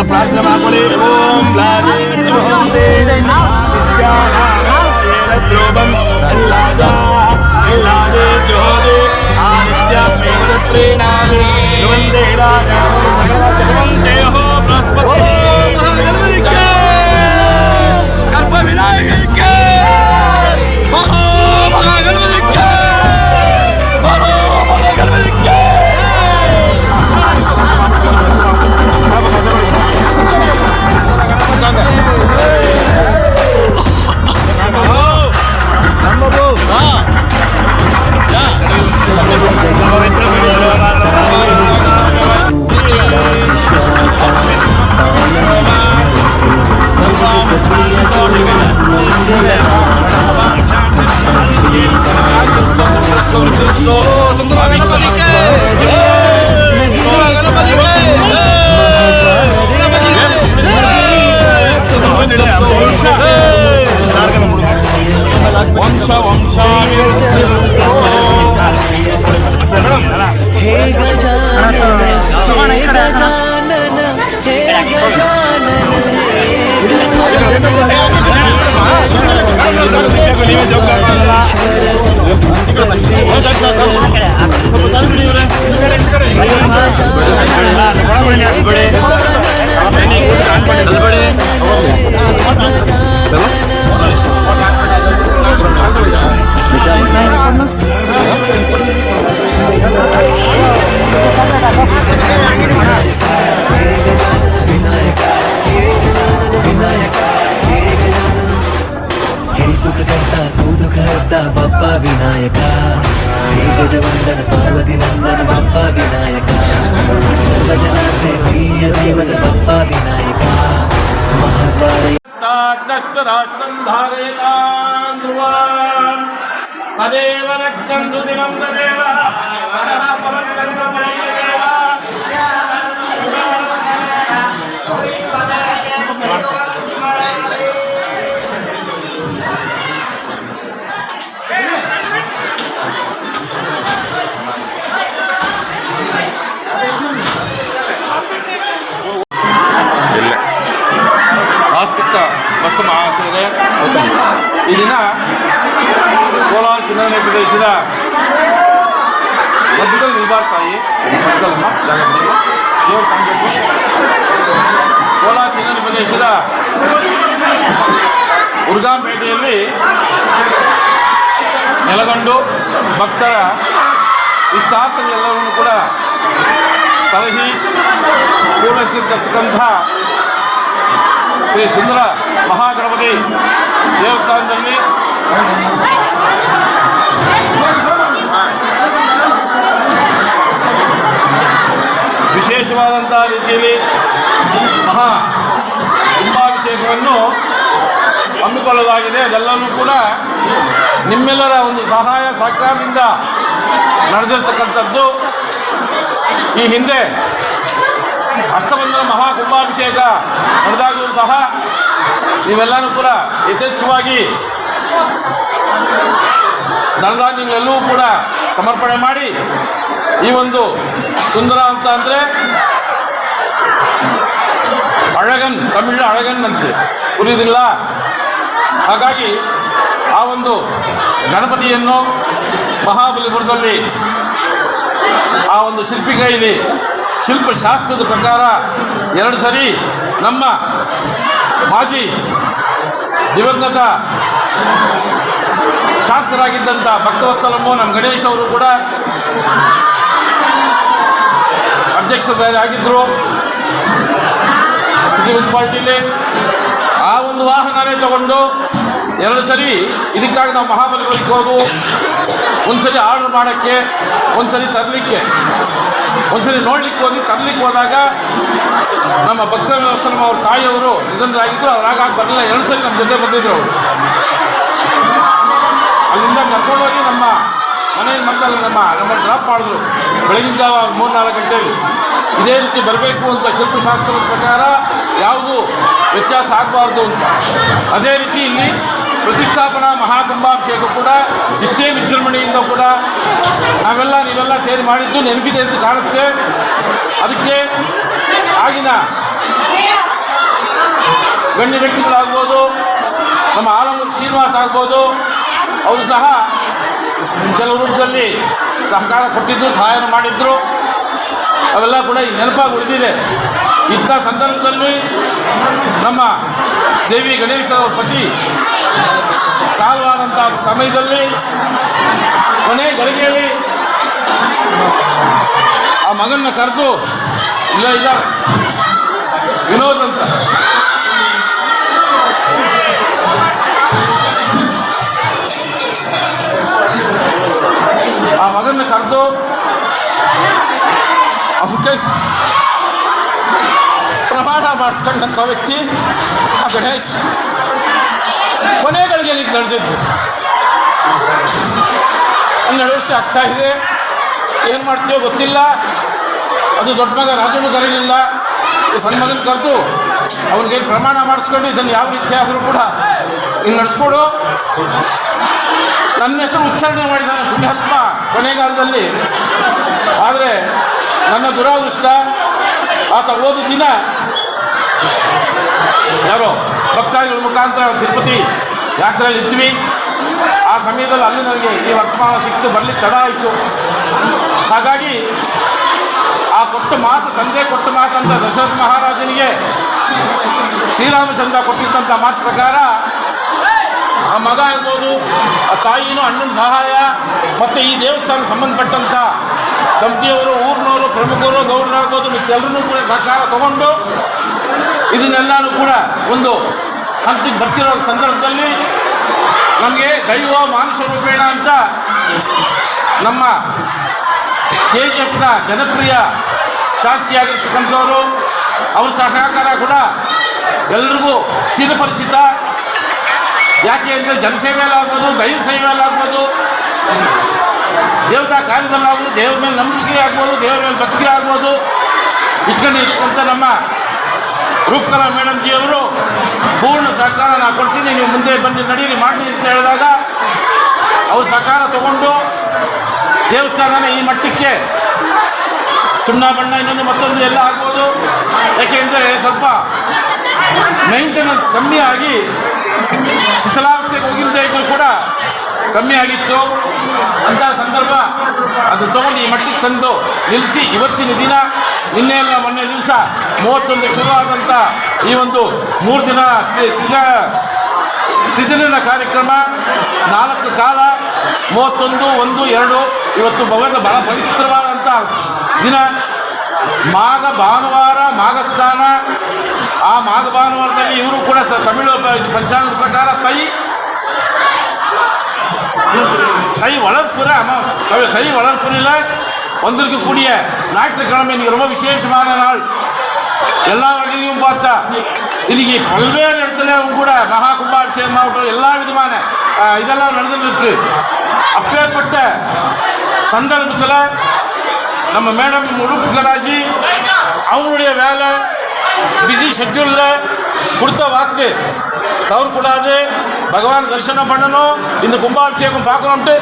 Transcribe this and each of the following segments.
అట్లా ప్రార్థన మాకులే ఓం లారి ఓం దేదైనా విద్యానారాయణ ద్రోవం తల్లాజా తల్లాజే జోదే ఆదిత్య మేన ప్రేణాలే వందే రాజా సాయివద బప్ప వినాయక రాష్ట్రం ధారేతాం పదేవ రక్తం దుదినం దేవ పరం ದಿನ ಕೋಲಾರ ಚುನಾವಣೆ ಪ್ರದೇಶದ ಮಧ್ಯದಲ್ಲಿ ನಿಲ್ಬಾರ್ತಾಯಿ ಮಧ್ಯದಲ್ಲಮ್ಮ ಜಾಗ ಜಾಗದಲ್ಲಿ ಕಾಣಬೇಕು ಕೋಲಾರ ಚುನಾವಣೆ ಪ್ರದೇಶದ ಉರ್ಗಾಂಪೇಟೆಯಲ್ಲಿ ನೆಲಗೊಂಡು ಭಕ್ತರ ಇಷ್ಟಾರ್ಥಗಳೆಲ್ಲವನ್ನೂ ಕೂಡ ಸಲಹಿ ಪೂರೈಸಿರ್ತಕ್ಕಂಥ ಶ್ರೀ ಸುಂದರ ಮಹಾಗಣಪತಿ ದೇವಸ್ಥಾನದಲ್ಲಿ ವಿಶೇಷವಾದಂಥ ರೀತಿಯಲ್ಲಿ ಮಹಾ ಕುಂಭಾಭಿಷೇಕವನ್ನು ಹಮ್ಮಿಕೊಳ್ಳಲಾಗಿದೆ. ಅದೆಲ್ಲವೂ ಕೂಡ ನಿಮ್ಮೆಲ್ಲರ ಒಂದು ಸಹಾಯ ಸಹಕಾರದಿಂದ ನಡೆದಿರ್ತಕ್ಕಂಥದ್ದು. ಈ ಹಿಂದೆ ಅಷ್ಟಬಂಧನ ಮಹಾ ಕುಂಭಾಭಿಷೇಕ ನಡೆದಾಗಲೂ ಸಹ ನೀವೆಲ್ಲರೂ ಕೂಡ ಯಥೇಚ್ಛವಾಗಿ ಧನಧಾನ್ಯಗಳೆಲ್ಲವೂ ಕೂಡ ಸಮರ್ಪಣೆ ಮಾಡಿ ಈ ಒಂದು ಸುಂದರ ಅಂತ ಅಂದರೆ ಅಳಗನ್ ತಮಿಳು ಅಳಗನ್ ಅಂತೆ. ಉರಿಯುವುದಿಲ್ಲ ಹಾಗಾಗಿ ಆ ಒಂದು ಗಣಪತಿಯನ್ನು ಮಹಾಬಲಿಪುರದಲ್ಲಿ ಆ ಒಂದು ಶಿಲ್ಪಿಕೈಲಿ ಶಿಲ್ಪಶಾಸ್ತ್ರದ ಪ್ರಕಾರ ಎರಡು ಸರಿ ನಮ್ಮ ಮಾಜಿ ದಿವಂಗತ ಶಾಸಕರಾಗಿದ್ದಂಥ ಭಕ್ತವತ್ಸಲಮ್ಮು, ನಮ್ಮ ಗಣೇಶ್ ಅವರು ಕೂಡ ಅಧ್ಯಕ್ಷರಾಗಿದ್ದರು ಸಿಟಿ ಮುನ್ಸಿಪಾಲ್ಟಿಲಿ. ಆ ಒಂದು ವಾಹನನೇ ತಗೊಂಡು ಎರಡು ಸರಿ ಇದಕ್ಕಾಗಿ ನಾವು ಮಹಾಬಲಿಪುರಕ್ಕೆ ಹೋಗು, ಒಂದ್ಸರಿ ಆರ್ಡರ್ ಮಾಡೋಕ್ಕೆ, ಒಂದ್ಸರಿ ತರಲಿಕ್ಕೆ. ಒಂದ್ಸರಿ ನೋಡ್ಲಿಕ್ಕೆ ಹೋಗಿ, ತರ್ಲಿಕ್ಕೆ ಹೋದಾಗ ನಮ್ಮ ಭಕ್ತ ವ್ಯವಸ್ಥಾನ ಅವ್ರ ತಾಯಿಯವರು ನಿಧನರಾಗಿದ್ದರು ಅವ್ರು ಆಗ ಬರಲಿಲ್ಲ. ಎರಡು ಸರಿ ನಮ್ಮ ಜೊತೆ ಬಂದಿದ್ರು ಅವರು. ಅಲ್ಲಿಂದ ಕರ್ಕೊಂಡೋಗಿ ನಮ್ಮ ಮನೆ ಮಕ್ಕಳು ನಮ್ಮ ನಮ್ಮ ಡ್ರಾಪ್ ಮಾಡಿದ್ರು. ಬೆಳಗಿನ ಜಾವ ಮೂರು ನಾಲ್ಕು ಗಂಟೆಯಲ್ಲಿ ಇದೇ ರೀತಿ ಬರಬೇಕು ಅಂತ ಶಿಲ್ಪಶಾಸ್ತ್ರದ ಪ್ರಕಾರ ಯಾವುದು ವ್ಯತ್ಯಾಸ ಆಗಬಾರ್ದು ಅಂತ. ಅದೇ ರೀತಿ ಇಲ್ಲಿ ಪ್ರತಿಷ್ಠಾಪನಾ ಮಹಾಕುಂಭಾಭಿಷೇಕ ಕೂಡ, ಇಷ್ಟೇ ವಿಜೃಂಭಣೆಯಿಂದ ಕೂಡ ನಾವೆಲ್ಲ ನೀವೆಲ್ಲ ಸೇರಿ ಮಾಡಿದ್ದು ನೆನಪಿದೆ ಅಂತ ಕಾಣುತ್ತೆ. ಅದಕ್ಕೆ ಆಗಿನ ಗಣ್ಯ ವ್ಯಕ್ತಿಗಳಾಗ್ಬೋದು ನಮ್ಮ ಆಲಮೂರು ಶ್ರೀನಿವಾಸ ಆಗ್ಬೋದು, ಅವರು ಸಹ ಕೆಲವು ರೂಪದಲ್ಲಿ ಸಹಕಾರ ಕೊಟ್ಟಿದ್ದು ಸಹಾಯ ಮಾಡಿದ್ರು. ಅವೆಲ್ಲ ಕೂಡ ಈ ನೆನಪಾಗಿ ಉಳಿದಿದೆ. ಇಂಥ ಸಂದರ್ಭದಲ್ಲಿ ನಮ್ಮ ದೇವಿ ಗಣೇಶರ ಪತಿ ಕಾಲವಾದಂಥ ಸಮಯದಲ್ಲಿ ಕೊನೆ ಗಳಿಗೆಯಲ್ಲಿ ಆ ಮಗನ್ನ ಕರೆದು ಇಲ್ಲ ಇದ್ದಾರೆ ವಿನೋದ್ ಅಂತ ಆ ಮಗನ್ನ ಕರೆದು ಅವಕ್ಕೆ ಪ್ರಮಾಣ ಮಾಡಿಸ್ಕೊಂಡಂಥ ವ್ಯಕ್ತಿ ಆ ಗಣೇಶ್ ಕೊನೆ ಗಳಿಗೆಯಲ್ಲಿ ಇದು ನಡೆದಿದ್ದು ಹನ್ನೆರಡು ವರ್ಷ ಆಗ್ತಾ ಇದೆ. ಏನು ಮಾಡ್ತೀವೋ ಗೊತ್ತಿಲ್ಲ. ಅದು ದೊಡ್ಡ ಮಗ ರಾಜನು ಕರೀಲಿಲ್ಲ. ಸಣ್ಣ ಮಗನ ಕರೆದು ಅವನಿಗೆ ಪ್ರಮಾಣ ಮಾಡಿಸ್ಕೊಂಡು ಇದನ್ನು ಯಾವ ರೀತಿ ಆದರೂ ಕೂಡ ಹಿಂಗೆ ನಡೆಸ್ಕೊಡು. ನನ್ನ ಹೆಸರು ಉಚ್ಚಾರಣೆ ಮಾಡಿದ್ದಾನೆ ಪುಣ್ಯಾತ್ಮ ಕೊನೆಗಾಲದಲ್ಲಿ. ಆದರೆ ನನ್ನ ದುರಾದೃಷ್ಟ, ಆತ ಓದು ದಿನ ಯಾರೋ ಭಕ್ತಾದಿಗಳ ಮುಖಾಂತರ ತಿರುಪತಿ ಯಾತ್ರೆಯಲ್ಲಿ ಇದ್ವಿ. ಆ ಸಮಯದಲ್ಲಿ ಅಲ್ಲಿ ನನಗೆ ಈ ವರ್ತಮಾನ ಸಿಕ್ತು ಬರಲಿಕ್ಕೆ ತಡ ಆಯಿತು. ಹಾಗಾಗಿ ಆ ಕೊಟ್ಟ ಮಾತು, ತಂದೆ ಕೊಟ್ಟ ಮಾತಂತ ದಶರಥ ಮಹಾರಾಜನಿಗೆ ಶ್ರೀರಾಮಚಂದ್ರ ಕೊಟ್ಟಿದ್ದಂಥ ಮಾತು ಪ್ರಕಾರ, ಆ ಮಗ ಇರ್ಬೋದು, ಆ ತಾಯಿನೂ ಅಣ್ಣನ ಸಹಾಯ, ಮತ್ತು ಈ ದೇವಸ್ಥಾನ ಸಂಬಂಧಪಟ್ಟಂಥ ಕಂಪ್ನಿಯವರು, ಊರಿನವರು, ಪ್ರಮುಖರು ಗೌಡರಾಗ್ಬೋದು ಮತ್ತೆಲ್ಲರೂ ಕೂಡ ಸಹಕಾರ ತಗೊಂಡು, ಇದನ್ನೆಲ್ಲನೂ ಕೂಡ ಒಂದು ಹಂತಕ್ಕೆ ಬರ್ತಿರೋ ಸಂದರ್ಭದಲ್ಲಿ ನಮಗೆ ದೈವ ಮಾನುಷ ರೂಪೇಣ ಅಂತ ನಮ್ಮ ಕೆ ಜಿ ಎಫ್ನ ಜನಪ್ರಿಯ ಶಾಸಕಿಯಾಗಿರ್ತಕ್ಕಂಥವರು ಅವ್ರ ಸಹಕಾರ ಕೂಡ ಎಲ್ರಿಗೂ ಚಿರಪರಿಚಿತ. ಯಾಕೆ ಅಂದರೆ ಜನಸೇವೆಯಲ್ಲಾಗ್ಬೋದು ದೈವ ಸೇವೆಯಲ್ಲಾಗ್ಬೋದು ದೇವತಾ ಕಾರ್ಯದಲ್ಲಾಗ್ಬೋದು ದೇವ್ರ ಮೇಲೆ ನಂಬಿಕೆ ಆಗ್ಬೋದು, ದೇವ್ರ ಮೇಲೆ ಭಕ್ತಿ ಆಗ್ಬೋದು. ಇಟ್ಕೊಂಡು ಇಟ್ಕೊಂತ ನಮ್ಮ ರೂಪಕಲಾ ಮೇಡಮ್ ಜಿಯವರು ಪೂರ್ಣ ಸಹಕಾರ ನಾನು ಕೊಡ್ತೀನಿ, ನೀವು ಮುಂದೆ ಬಂದು ನಡೀರಿ ಮಾಡಿ ಅಂತ ಹೇಳಿದಾಗ ಅವರು ಸಹಕಾರ ತಗೊಂಡು ದೇವಸ್ಥಾನನ ಈ ಮಟ್ಟಕ್ಕೆ ಸುಣ್ಣ ಬಣ್ಣ ಇನ್ನೊಂದು ಮತ್ತೊಂದು ಎಲ್ಲ ಆಗ್ಬೋದು. ಯಾಕೆಂದರೆ ಸ್ವಲ್ಪ ಮೇಂಟೆನೆನ್ಸ್ ಕಮ್ಮಿ ಆಗಿ ಶಿಥಿಲಾವಸ್ಥೆಗೆ ಹೋಗಿಲ್ಲದೆ ಇದ್ದರೂ ಕೂಡ ಕಮ್ಮಿ ಆಗಿತ್ತು. ಅಂಥ ಸಂದರ್ಭ ಅದು ತಗೊಂಡು ಈ ಮಟ್ಟಕ್ಕೆ ತಂದು ನಿಲ್ಲಿಸಿ ಇವತ್ತಿನ ದಿನ ನಿನ್ನೆಲ್ಲ ಮೊನ್ನೆ ದಿವಸ ಮೂವತ್ತೊಂದು ಶುರುವಾದಂಥ ಈ ಒಂದು ಮೂರು ದಿನ ತ್ರಿದಿನ ಕಾರ್ಯಕ್ರಮ. ನಾಲ್ಕು ಕಾಲ, ಮೂವತ್ತೊಂದು, ಒಂದು, ಎರಡು. ಇವತ್ತು ಭಗವಂತ ಬಹಳ ಪವಿತ್ರವಾದಂಥ ದಿನ. ಮಾಘ ಭಾನುವಾರ, ಮಾಘಸ್ಥಾನ. ಆ ಮಾಘ ಭಾನುವಾರದಲ್ಲಿ ಇವರು ಕೂಡ ಸ ತಮಿಳು ಪಂಚಾಂಗದ ಪ್ರಕಾರ ತೈ ತೈ ಒಳಪುರ ಅಮಾವಾಸ್ಯ. ತೈ ಒಳಪುರಿಲ್ಲ வந்திருக்கக்கூடிய ஞாயிற்றுக்கிழமை இன்னைக்கு ரொம்ப விசேஷமான நாள். எல்லா வகையிலையும் பார்த்தா இன்னைக்கு பல்வேறு அவங்க கூட மகா கும்பாபிஷேகம் ஆகட்டும் எல்லா விதமான இதெல்லாம் நடந்துருக்கு அப்பேற்பட்ட சந்தர்ப்பத்தில் நம்ம மேடம் உடுப்புகராஜி அவங்களுடைய வேலை பிஸி ஷெட்யூலில் கொடுத்த வாக்கு தவறக்கூடாது. பகவான் தரிசனம் பண்ணணும். இந்த கும்பாபிஷேகம் பார்க்கணுன்ட்டு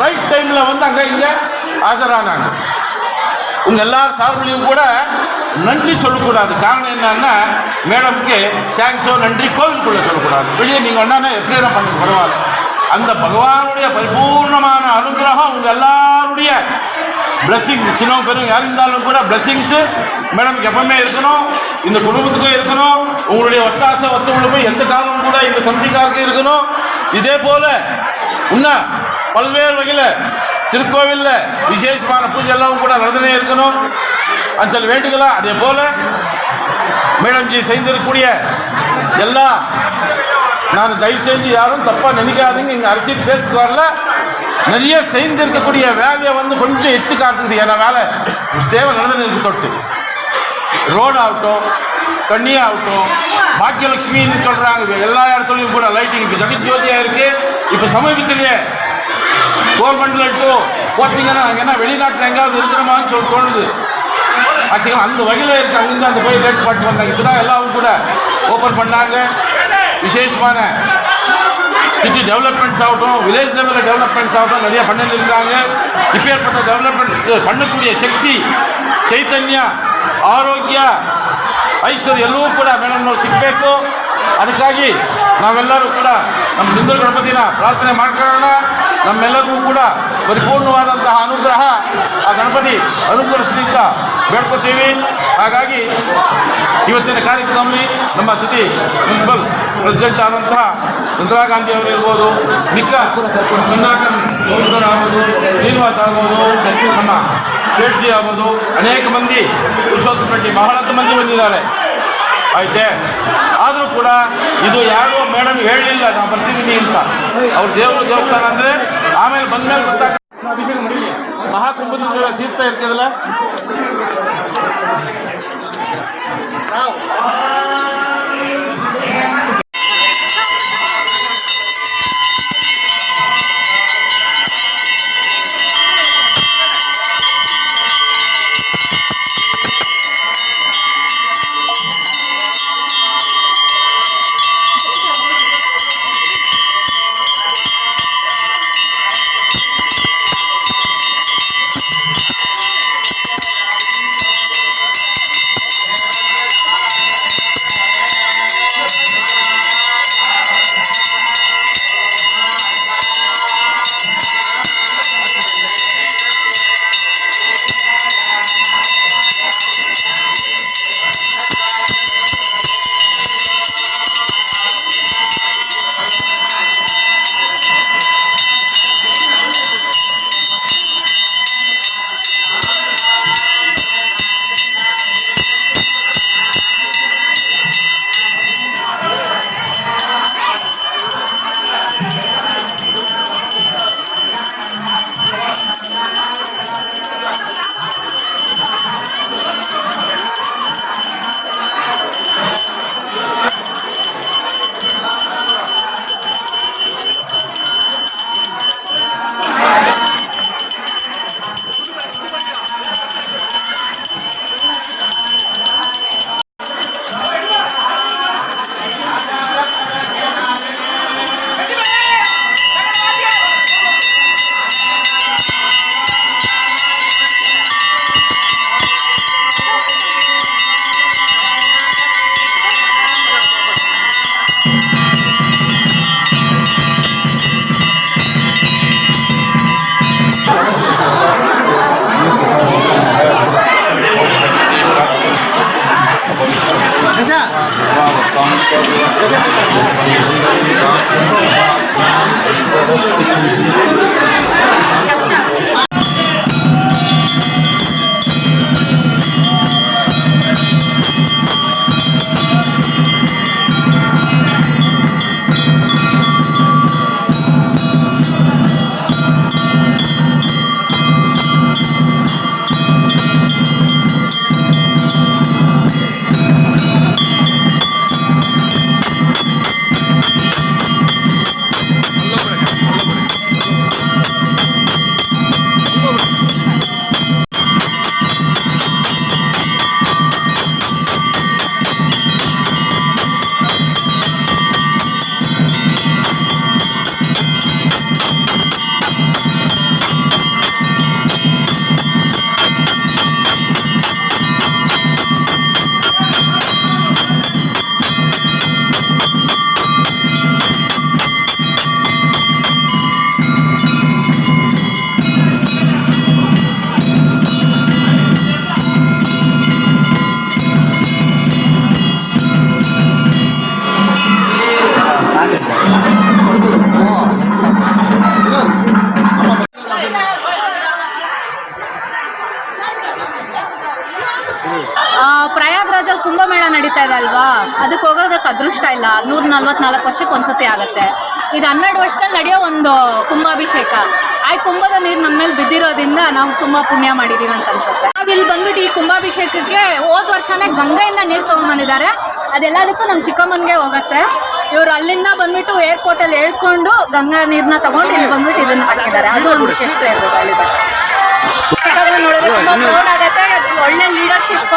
ரைட் டைமில் வந்து அங்கே இங்கே ஆசரானாங்க. உங்கள் எல்லார் சார்பிலையும் கூட நன்றி சொல்லக்கூடாது. காரணம் என்னன்னா மேடம்க்கு தேங்க்ஸோ நன்றி கோவிலுக்குள்ளே சொல்லக்கூடாது. வெளியே நீங்கள் வேணா எப்படி வேணா பண்ணுங்க பரவாயில்ல. அந்த பகவானுடைய பரிபூர்ணமான அனுகிரகம் உங்கள் எல்லாருடைய பிளஸ்ஸிங்ஸ் சின்னவங்க பெரும் யார் இருந்தாலும் கூட பிளஸ்ஸிங்ஸு மேடம்க்கு எப்பவுமே இருக்கணும். இந்த குடும்பத்துக்கும் இருக்கணும். உங்களுடைய ஒத்தாசை ஒத்துழைப்பு எந்த காலமும் கூட இந்த கமிட்டிக்காருக்கு இருக்கணும். இதே போல் இன்னும் பல்வேறு வகையில் திருக்கோவிலில் விசேஷமான பூஜை எல்லாம் கூட நடந்துனே இருக்கணும். அஞ்சல் வேண்டுகளா? அதே போல் மேடம்ஜி செய்திருக்கக்கூடிய எல்லா நான் தயவு செஞ்சு யாரும் தப்பாக நினைக்காதுங்க. இங்கே அரசியல் பேசுக்கு வரல. நிறைய செய்திருக்கக்கூடிய வேலையை வந்து கொஞ்சம் எத்து காட்டுக்குது ஏன்னா வேலை சேவை நடந்து இருக்கு தொட்டு. ரோடு ஆகட்டும் தண்ணி ஆகட்டும் பாக்கியலட்சுமின்னு சொல்கிறாங்க எல்லா இடத்துலையும் கூட லைட்டிங் இப்போ ஜெகஜோதியாக இருக்குது இப்போ சமீபத்திலேயே கவர்மெண்ட்ல டூ போட்டிங்கன்னா அங்கே என்ன வெளிநாட்டில் எங்காவது இருக்கிறோமான்னு சொல்லி தோணுது. ஆச்சுக்கலாம் அந்த வகையில் இருக்கு. அங்கேருந்து அந்த போய் ரேட் பாட்டு வந்தாங்க. இதுதான் எல்லாரும் கூட ஓப்பன் பண்ணாங்க. விசேஷமான சிட்டி டெவலப்மெண்ட்ஸ் ஆகட்டும் வில்லேஜ் லெவலில் டெவலப்மெண்ட்ஸ் ஆகட்டும் நிறைய பண்ணிட்டு இருக்காங்க. இப்பேற்பட்ட டெவலப்மெண்ட்ஸ் பண்ணக்கூடிய சக்தி ಚೈತನ್ಯ ಆರೋಗ್ಯ ಐಶ್ವರ್ಯ ಎಲ್ಲವೂ ಕೂಡ ಮೇಡಮ್ ನಾವು ಸಿಗಬೇಕು ಅದಕ್ಕಾಗಿ ನಾವೆಲ್ಲರೂ ಕೂಡ ನಮ್ಮ ಸುಂದರ ಗಣಪತಿನ ಪ್ರಾರ್ಥನೆ ಮಾಡ್ಕೊಳ್ಳೋಣ ನಮ್ಮೆಲ್ಲರಿಗೂ ಕೂಡ ಪರಿಪೂರ್ಣವಾದಂತಹ ಅನುಗ್ರಹ ಆ ಗಣಪತಿ ಅನುಗ್ರಹಿಸಲಿ ಬೇಡ್ಕೋತೀವಿ ಹಾಗಾಗಿ ಇವತ್ತಿನ ಕಾರ್ಯಕ್ರಮದಲ್ಲಿ ನಮ್ಮ ಸಿಟಿ ಮುನ್ಸಿಪಲ್ ಪ್ರೆಸಿಡೆಂಟ್ ಆದಂತಹ ಇಂದಿರಾ ಗಾಂಧಿ ಅವರು ಇರ್ಬೋದು ಗೌಡ್ಸರ್ ಆಗ್ಬೋದು, ಶ್ರೀನಿವಾಸ್ ಆಗ್ಬೋದು, ನಮ್ಮ ಶೇಟ್ಜಿ ಆಗ್ಬೋದು, ಅನೇಕ ಮಂದಿ ಪುರುಷೋತ್ತಮ ರೆಡ್ಡಿ ಬಹಳಷ್ಟು ಮಂದಿ ಬಂದಿದ್ದಾರೆ. ಆಯ್ತೆ ಆದರೂ ಕೂಡ ಇದು ಯಾರು ಮೇಡಮ್ ಹೇಳಲಿಲ್ಲ ನಾನು ಬರ್ತಿದ್ದೀನಿ ಅಂತ. ಅವ್ರ ದೇವರು ದೇವಸ್ಥಾನ ಅಂದರೆ ಆಮೇಲೆ ಬಂದ್ಮೇಲೆ ಗೊತ್ತಾಗ ಅಭಿಷೇಕ ಮಾಡಿ ಮಹಾಕುಂಭದ ತೀರ್ಥ ಇರ್ತದಲ್ಲ? ಅದೃಷ್ಟ ಇಲ್ಲ. ನೂರ ನಲ್ವತ್ನಾಲ್ಕು ವರ್ಷಕ್ಕೆ ಒಂದ್ಸತಿ ಆಗುತ್ತೆ. ಇದು ಹನ್ನೆರಡು ವರ್ಷದಲ್ಲಿ ನಡೆಯೋ ಒಂದು ಕುಂಭಾಭಿಷೇಕ. ಆ ಕುಂಭದ ನೀರು ನಮ್ಮ ಮೇಲೆ ಬಿದ್ದಿರೋದ್ರಿಂದ ನಾವು ತುಂಬಾ ಪುಣ್ಯ ಮಾಡಿದ್ದೀವಿ ಅಂತ ಅನ್ಸುತ್ತೆ. ನಾವು ಇಲ್ಲಿ ಬಂದ್ಬಿಟ್ಟು ಈ ಕುಂಭಾಭಿಷೇಕಕ್ಕೆ ಹೋದ ವರ್ಷನೇ ಗಂಗೆಯಿಂದ ನೀರು ತಗೊಂಡ್ಬಂದಿದ್ದಾರೆ ಅದೆಲ್ಲದಕ್ಕೂ ನಮ್ಮ ಚಿಕ್ಕಮ್ಮನಿಗೆ ಹೋಗುತ್ತೆ. ಇವರು ಅಲ್ಲಿಂದ ಬಂದ್ಬಿಟ್ಟು ಏರ್ಪೋರ್ಟ್ ಅಲ್ಲಿ ಹೇಳ್ಕೊಂಡು ಗಂಗಾ ನೀರನ್ನ ತಗೊಂಡು ಇಲ್ಲಿ ಬಂದ್ಬಿಟ್ಟು ಇದನ್ನ ಹಾಕಿದ್ದಾರೆ. ಅದು ಒಂದು ವಿಶೇಷತೆ ಇರ್ಬೋದು ಅಲ್ಲಿ ಒಳ್ಳೆ ಲೀಡರ್ಶಿಪ್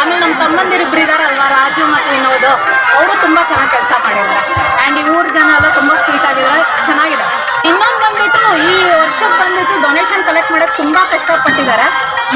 ಆಮೇಲೆ ನಮ್ಮ ತಮ್ಮಂದಿರಿಬ್ರು ಇದಾರಲ್ವಾ ರಾಜು ಮತ್ತು ವಿನೋದ್. ಅವರು ತುಂಬಾ ಚೆನ್ನಾಗಿ ಕೆಲಸ ಮಾಡಿದ್ದಾರೆ. ಆ್ಯಂಡ್ ಈ ಊರ್ ಜನ ಎಲ್ಲ ತುಂಬಾ ಸ್ವೀಟ್ ಆಗಿದ್ದಾರೆ. ಚೆನ್ನಾಗಿದೆ. ಇನ್ನೊಂದು ಬಂದ್ಬಿಟ್ಟು ಈ ವರ್ಷಕ್ಕೆ ಬಂದ್ಬಿಟ್ಟು ಡೊನೇಷನ್ ಕಲೆಕ್ಟ್ ಮಾಡೋಕೆ ತುಂಬಾ ಕಷ್ಟಪಟ್ಟಿದ್ದಾರೆ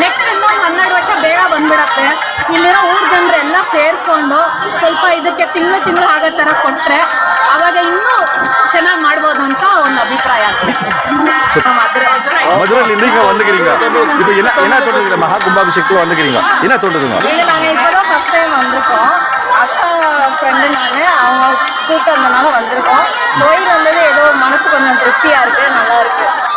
ನೆಕ್ಸ್ಟ್ ಇನ್ನೊಂದು ಹನ್ನೆರಡು ವರ್ಷ ಬೇಗ ಬಂದ್ಬಿಡತ್ತೆ ಇಲ್ಲಿರೋ ಊರ್ ಜನರು ಎಲ್ಲ ಸೇರ್ಕೊಂಡು ಸ್ವಲ್ಪ ಇದಕ್ಕೆ ತಿಂಗಳು ತಿಂಗಳು ಆಗೋ ಥರ ಕೊಟ್ರೆ ಅವಾಗ ಇನ್ನೂ ಚೆನ್ನಾಗಿ ಮಾಡ್ಬೋದು ಅಂತ ಒಂದು ಅಭಿಪ್ರಾಯ ಮಧುರ மதுரையில் இன்றைக்கு வந்துக்கிறீங்க இப்போ என்ன என்ன தோன்றுதுங்க மகா கும்பாபிஷேகத்துக்கு வந்துக்கிறீங்க என்ன தோன்றுதுங்க இல்லை நாங்கள் இப்போ தான் ஃபஸ்ட் டைம் வந்திருக்கோம் அக்கா ஃப்ரெண்டு நான் அவங்க கூப்பிட்டு வந்தனால வந்திருக்கோம் கோயில் வந்தது ஏதோ மனசு கொஞ்சம் திருப்தியாக இருக்குது நல்லா இருக்குது